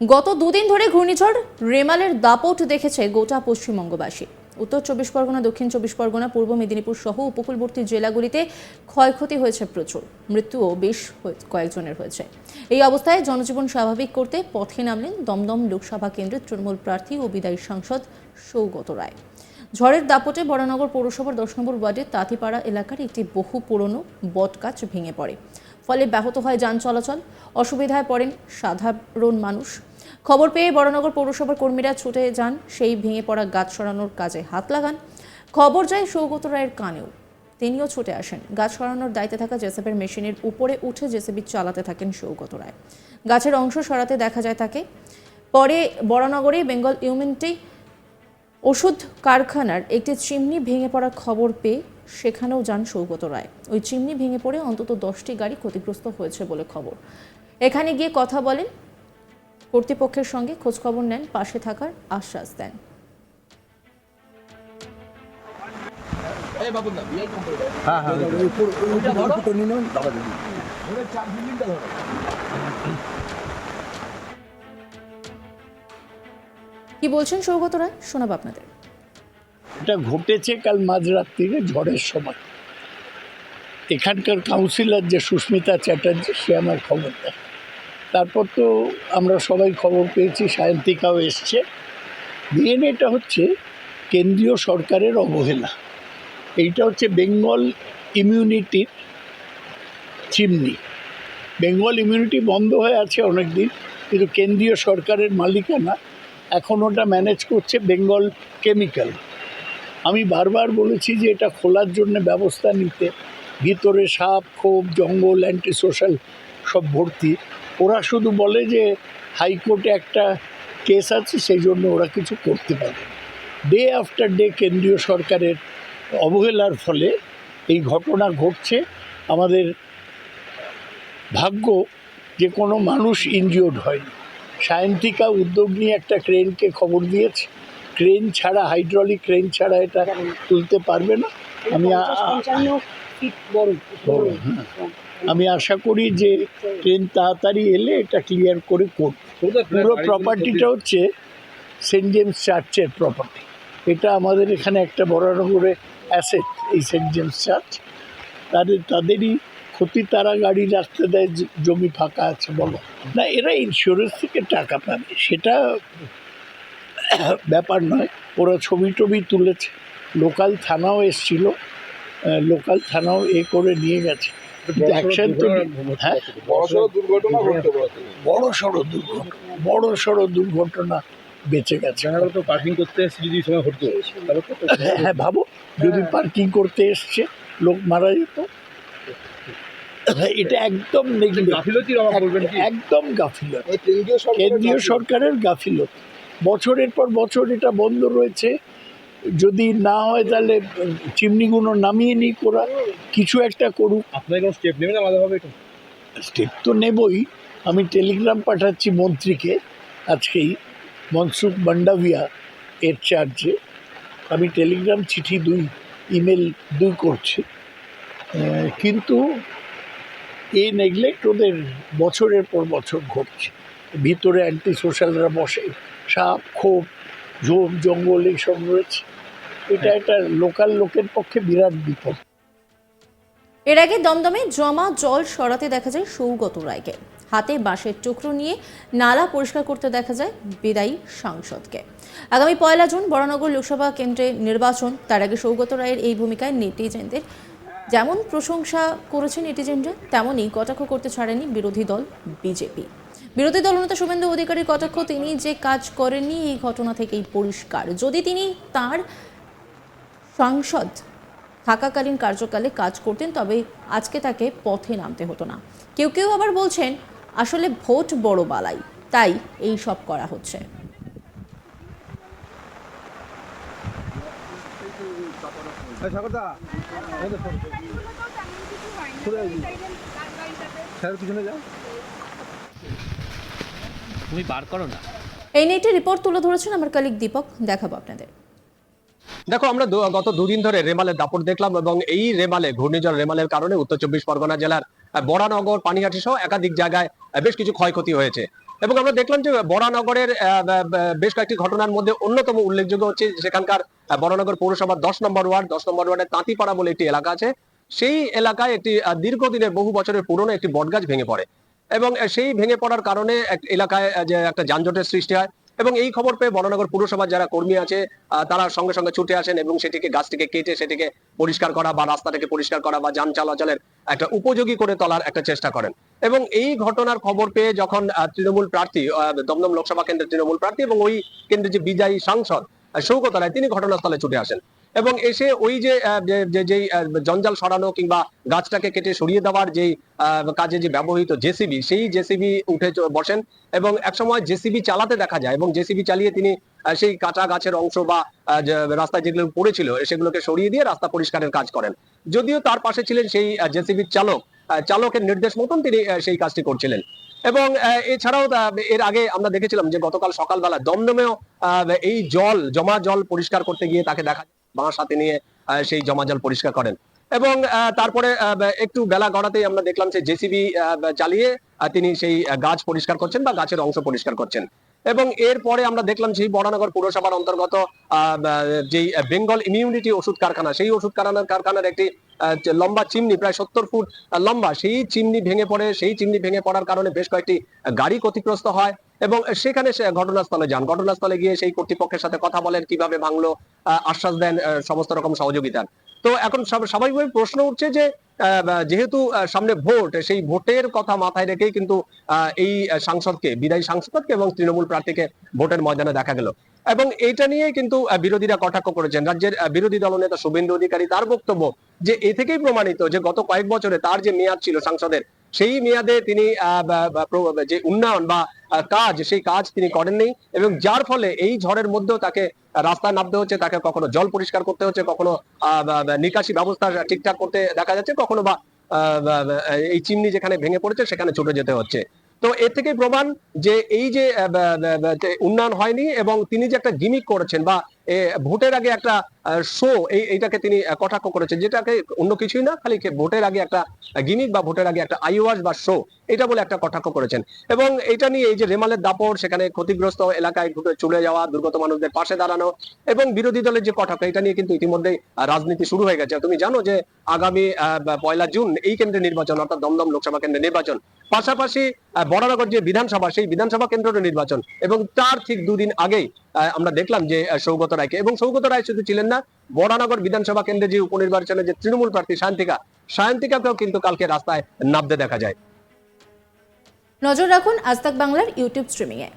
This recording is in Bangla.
গত দুদিন ধরে ঘূর্ণিঝড় রেমালের দাপট দেখেছে গোটা পশ্চিমবঙ্গবাসী। উত্তর চব্বিশ পরগনা, দক্ষিণ চব্বিশ পরগনা, পূর্ব মেদিনীপুর সহ উপকূলবর্তী জেলাগুলিতে ক্ষয়ক্ষতি হয়েছে প্রচুর। মৃত্যুও বেশ কয়েকজনের হয়েছে। এই অবস্থায় জনজীবন স্বাভাবিক করতে পথে নামলেন দমদম লোকসভা কেন্দ্রের তৃণমূল প্রার্থী ও বিদায়ী সাংসদ সৌগত রায়। ঝড়ের দাপটে বরানগর পৌরসভার দশ নম্বর ওয়ার্ডের তাঁতিপাড়া এলাকার একটি বহু পুরনো বটগাছ ভেঙে পড়ে। ফলে ব্যাহত হয় যান চলাচল। অসুবিধায় পড়েন সাধারণ মানুষ। খবর পেয়ে বরানগর পৌরসভার কর্মীরা ছুটে যান। সেই ভেঙে পড়া গাছ সরানোর কাজে হাত লাগান। খবর যায় সৌগত রায়ের কানেও। তিনিও ছুটে আসেন। গাছ সরানোর দায়িত্বে থাকা জেসেবের মেশিনের উপরে উঠে জেসেবি চালাতে থাকেন সৌগত রায়। গাছের অংশ সরাতে দেখা যায় তাকে। পরে বরানগরে বেঙ্গল ইউনিটি ওষুধ কারখানার একটি চিমনি ভেঙে পড়ার খবর পেয়ে সেখানেও যান সৌগত রায়। ওই চিমনি ভেঙে পড়ে অন্তত দশটি গাড়ি ক্ষতিগ্রস্ত হয়েছে বলে খবর। এখানে গিয়ে কথা বলেন কর্তৃপক্ষের সঙ্গে খোঁজখবর নেন পাশে থাকার আশ্বাস দেন। হ্যাঁ হ্যাঁ কি বলছেন সৌগত রায়? শোনাব আপনাদের। এটা ঘটেছে কাল মাঝরাত্রিরে ঝড়ের সময়। এখানকার কাউন্সিলর যে সুস্মিতা চ্যাটার্জি সে আমার খবর দেয়। তারপর তো আমরা সবাই খবর পেয়েছি, সায়ন্তিকাও এসছে। মেন এটা হচ্ছে কেন্দ্রীয় সরকারের অবহেলা। এইটা হচ্ছে বেঙ্গল ইমিউনিটির চিমনি। বেঙ্গল ইমিউনিটি বন্ধ হয়ে আছে অনেক দিন কিন্তু কেন্দ্রীয় সরকারের মালিকানা এখন ওটা ম্যানেজ করছে বেঙ্গল কেমিক্যাল। আমি বারবার বলেছি যে এটা খোলার জন্য ব্যবস্থা নিতে। ভিতরে সাপ খোপ জঙ্গল অ্যান্টি সোশ্যাল সব ভর্তি। ওরা শুধু বলে যে হাইকোর্টে একটা কেস আছে সেই জন্য ওরা কিছু করতে পারে ডে আফটার ডে কেন্দ্রীয় সরকারের অবহেলার ফলে এই ঘটনা ঘটছে। আমাদের ভাগ্য যে কোনো মানুষ ইনজিওর্ড হয়নি সায়ন্তিকা উদ্যোগ নিয়ে একটা ক্রেনকে খবর দিয়েছে। ক্রেন ছাড়া হাইড্রলিক ক্রেন ছাড়া এটা তুলতে পারবে না। আমি বড়, হ্যাঁ। আমি আশা করি যে ট্রেন তাড়াতাড়ি এলে এটা ক্লিয়ার করে করবে পুরো প্রপার্টিটা হচ্ছে সেন্ট জেমস চার্চের প্রপার্টি এটা আমাদের এখানে একটা বড়নগরে অ্যাসেট এই সেন্ট জেমস চার্চ তাদের তাদেরই ক্ষতি তারা গাড়ি রাখতে দেয় জমি ফাঁকা আছে বলো। না এরা ইন্স্যুরেন্স থেকে টাকা পাবে সেটা ব্যাপার নয়। ওরা ছবি টবি তুলেছে। লোকাল থানাও এসছিল। লোকাল থানাও এ করে নিয়ে গেছে। অ্যাকশন তো হ্যাঁ? বড় সড়ো দুর্ঘটনা। বড় সড়ো দুর্ঘটনা বেঁচে গেছে। গেল তো পার্কিং করতে এসে যদি সময় ঘটতো তাহলে হ্যাঁ হ্যাঁ ভাবো যদি পার্কিং করতে এসছে লোক মারা যেত। এটা একদম কি? একদম গাফিলত। কেন্দ্রীয় কেন্দ্রীয় সরকারের গাফিলত। বছরের পর বছর এটা বন্ধ রয়েছে। যদি না হয় তাহলে চিমনিগুলো নামিয়ে নিই করা কিছু একটা করুক। আপনার কোনো স্টেপ নেবেন আলাদাভাবে এটা? স্টেপ তো নেবই। আমি টেলিগ্রাম পাঠাচ্ছি মন্ত্রীকে আজকেই মনসুখ মান্ডাভিয়া এর চার্জে আমি টেলিগ্রাম চিঠি দুই ইমেল দুই করছি। কিন্তু এই নেগলেক্ট ওদের বছরের পর বছর ঘটছে। ভিতরে অ্যান্টি সোশ্যালরা বসে সাপ খোপ ঝোপ জঙ্গল এইসব রয়েছে। এটা একটা লোকাল লোকের পক্ষে বিরাট বিপদ। এর আগে দমদমে জমা জল সরাতে দেখা যায় সৌগত রায়কে। হাতে বাঁশের টুকরো নিয়ে নালা পরিষ্কার করতে দেখা যায় বিদায়ী সাংসদকে। আগামী পয়লা জুন বরানগর লোকসভা কেন্দ্রে নির্বাচন। তার আগে সৌগত রায়ের এই ভূমিকায় নেটিজেনদের যেমন প্রশংসা করেছেন নেটিজেনরা তেমনই কটাক্ষ করতে ছাড়েনি বিরোধী দল বিজেপি। বিরোধী দলনেতা শুভেন্দু অধিকারীর কটাক্ষ, তিনি যে কাজ করেননি এই ঘটনা থেকেই পরিষ্কার। যদি তিনি তার সাংসদ থাকাকালীন কার্যকালে কাজ করতেন, তবে আজকে তাকে পথে নামতে হতো না। কেউ কেউ আবার বলছেন, আসলে ভোট বড় বালাই, তাই এই সব করা হচ্ছে। স্যার, পিছনে যাও। তুমি বার করো না। এই নিয়ে একটি রিপোর্ট তুলে ধরেছেন আমার কালিক দীপক দেখাবো আপনাদের। দেখো আমরা গত দুদিন ধরে রেমালের দাপট দেখলাম এবং এই রেমালে ঘূর্ণিঝড় রেমালের কারণে উত্তর চব্বিশ পরগনা জেলার বরানগর পানিহাটি সহ একাধিক জায়গায় বেশ কিছু ক্ষয়ক্ষতি হয়েছে। এবং আমরা দেখলাম যে বরানগরের বেশ কয়েকটি ঘটনার মধ্যে অন্যতম উল্লেখযোগ্য হচ্ছে সেখানকার আহ, বরানগর পৌরসভার দশ নম্বর ওয়ার্ড দশ নম্বর ওয়ার্ডের তাঁতিপাড়া বলে একটি এলাকা আছে। সেই এলাকায় একটি দীর্ঘদিনের বহু বছরের পুরনো একটি বটগাছ ভেঙে পড়ে। এবং সেই ভেঙে পড়ার কারণে এলাকায় যে একটা যানজটের সৃষ্টি হয়। এবং এই খবর পেয়ে বরানগর পুরসভার যারা কর্মী আছে তারা সঙ্গে সঙ্গে ছুটে আসেন এবং সেটিকে, গাছটিকে কেটে সেটিকে পরিষ্কার করা বা রাস্তাটাকে পরিষ্কার করা বা যান চলাচলের একটা উপযোগী করে তোলার একটা চেষ্টা করেন। এবং এই ঘটনার খবর পেয়ে যখন তৃণমূল প্রার্থী দমদম লোকসভা কেন্দ্রের তৃণমূল প্রার্থী এবং ওই কেন্দ্রের যে বিজয়ী সাংসদ সৌগত রায়, তিনি ঘটনাস্থলে ছুটে আসেন। এবং এসে ওই যে যেই জঞ্জাল সরানো কিংবা গাছটাকে কেটে সরিয়ে দেওয়ার যেই কাজে যে ব্যবহৃত জেসিবি, সেই জেসিবি উঠে বসেন এবং একসময় জেসিবি চালাতে দেখা যায় এবং জেসিবি চালিয়ে তিনি সেই কাঁচা গাছের অংশ বা রাস্তায় যেগুলো পড়েছিল, সেগুলোকে সরিয়ে দিয়ে রাস্তা পরিষ্কারের কাজ করেন। যদিও তার পাশে ছিলেন সেই জেসিবির চালক চালকের নির্দেশ মতন তিনি সেই কাজটি করছিলেন। এবং এছাড়াও এর আগে আমরা দেখেছিলাম যে গতকাল সকালবেলা দমদমেও এই জল, জমা জল পরিষ্কার করতে গিয়ে তাকে দেখা বাঁশ হাতে নিয়ে সেই জমা জল পরিষ্কার করেন। এবং তারপরে একটু বেলা গড়াতেই আমরা দেখলাম যে জেসিবি চালিয়ে তিনি সেই গাছ পরিষ্কার করছেন বা গাছের অংশ পরিষ্কার করছেন। এবং এরপরে আমরা দেখলাম সেই বড়নগর পৌরসভার অন্তর্গত যেই বেঙ্গল ইমিউনিটি ওষুধ কারখানা, সেই ওষুধ কারখানার কারখানার একটি লম্বা চিমনি, প্রায় সত্তর ফুট লম্বা, সেই চিমনি ভেঙে পড়ে, সেই চিমনি ভেঙে পড়ার কারণে বেশ কয়েকটি গাড়ি ক্ষতিগ্রস্ত হয়। এবং সেখানে সে ঘটনাস্থলে যান। ঘটনাস্থলে গিয়ে সেই কর্তৃপক্ষের সাথে কথা বলেন, কীভাবে ভাঙলো আশ্বাস দেন সমস্ত রকম সহযোগিতার। তো এখন স্বাভ- স্বাভাবিকভাবে প্রশ্ন উঠছে যে যেহেতু সামনে ভোট, সেই ভোটের কথা মাথায় রেখেই কিন্তু এই সাংসদকে, বিদায়ী সাংসদকে এবং তৃণমূল প্রার্থীকে ভোটের ময়দানে দেখা গেল। এবং এটা নিয়ে কিন্তু বিরোধীরা কটাক্ষ করেছেন। রাজ্যের বিরোধী দলনেতা শুভেন্দু অধিকারী তার বক্তব্য যে, এ থেকেই প্রমাণিত যে, গত কয়েক বছরে তার যে মেয়াদ ছিল সাংসদের, সেই মেয়াদে তিনি যে উন্নয়ন বা কাজ, সেই কাজ তিনি করেননি এবং যার ফলে এই ঝড়ের মধ্যেও তাকে রাস্তায় নামতে হচ্ছে, তাকে কখনো জল পরিষ্কার করতে হচ্ছে, কখনো নিকাশি ব্যবস্থা ঠিকঠাক করতে দেখা যাচ্ছে, কখনো বা এই চিমনি যেখানে ভেঙে পড়েছে সেখানে ছুটে যেতে হচ্ছে। তো এর থেকে প্রমাণ যে এই যে উন্নয়ন হয়নি এবং তিনি যে একটা গিমিক করেছেন বা ভোটের আগে একটা শো এই এইটাকে তিনি কটাক্ষ করেছেন। যেটাকে অন্য কিছুই না খালি ভোটের আগে একটা গিমিক বা ভোটের আগে একটা আইওয়াস বা শো এটা বলে একটা কটাক্ষ করেছেন। এবং এটা নিয়ে এই যে রেমালের দাপট সেখানে ক্ষতিগ্রস্ত এলাকায় ঢুকে চলে যাওয়া দুর্গত মানুষদের পাশে দাঁড়ানো এবং বিরোধী দলের যে কটাক্ষ এটা নিয়ে কিন্তু ইতিমধ্যেই রাজনীতি শুরু হয়ে গেছে। তুমি জানো যে আগামী পয়লা জুন এই কেন্দ্রে নির্বাচন অর্থাৎ দমদম লোকসভা কেন্দ্রে নির্বাচন। পাশাপাশি আহ, বরানগর যে বিধানসভা সেই বিধানসভা কেন্দ্রের নির্বাচন। এবং তার ঠিক দুদিন আগেই আমরা দেখলাম যে সৌগত রায়কে। এবং সৌগত রায় শুধু ছিলেন না বরানগর বিধানসভা কেন্দ্রে যে উপনির্বাচনে যে তৃণমূল প্রার্থী শান্তিকা, শান্তিকাকেও কিন্তু কালকে রাস্তায় নামতে দেখা যায়। নজর রাখুন আজ তাক বাংলার ইউটিউব স্ট্রিমিংয়ে।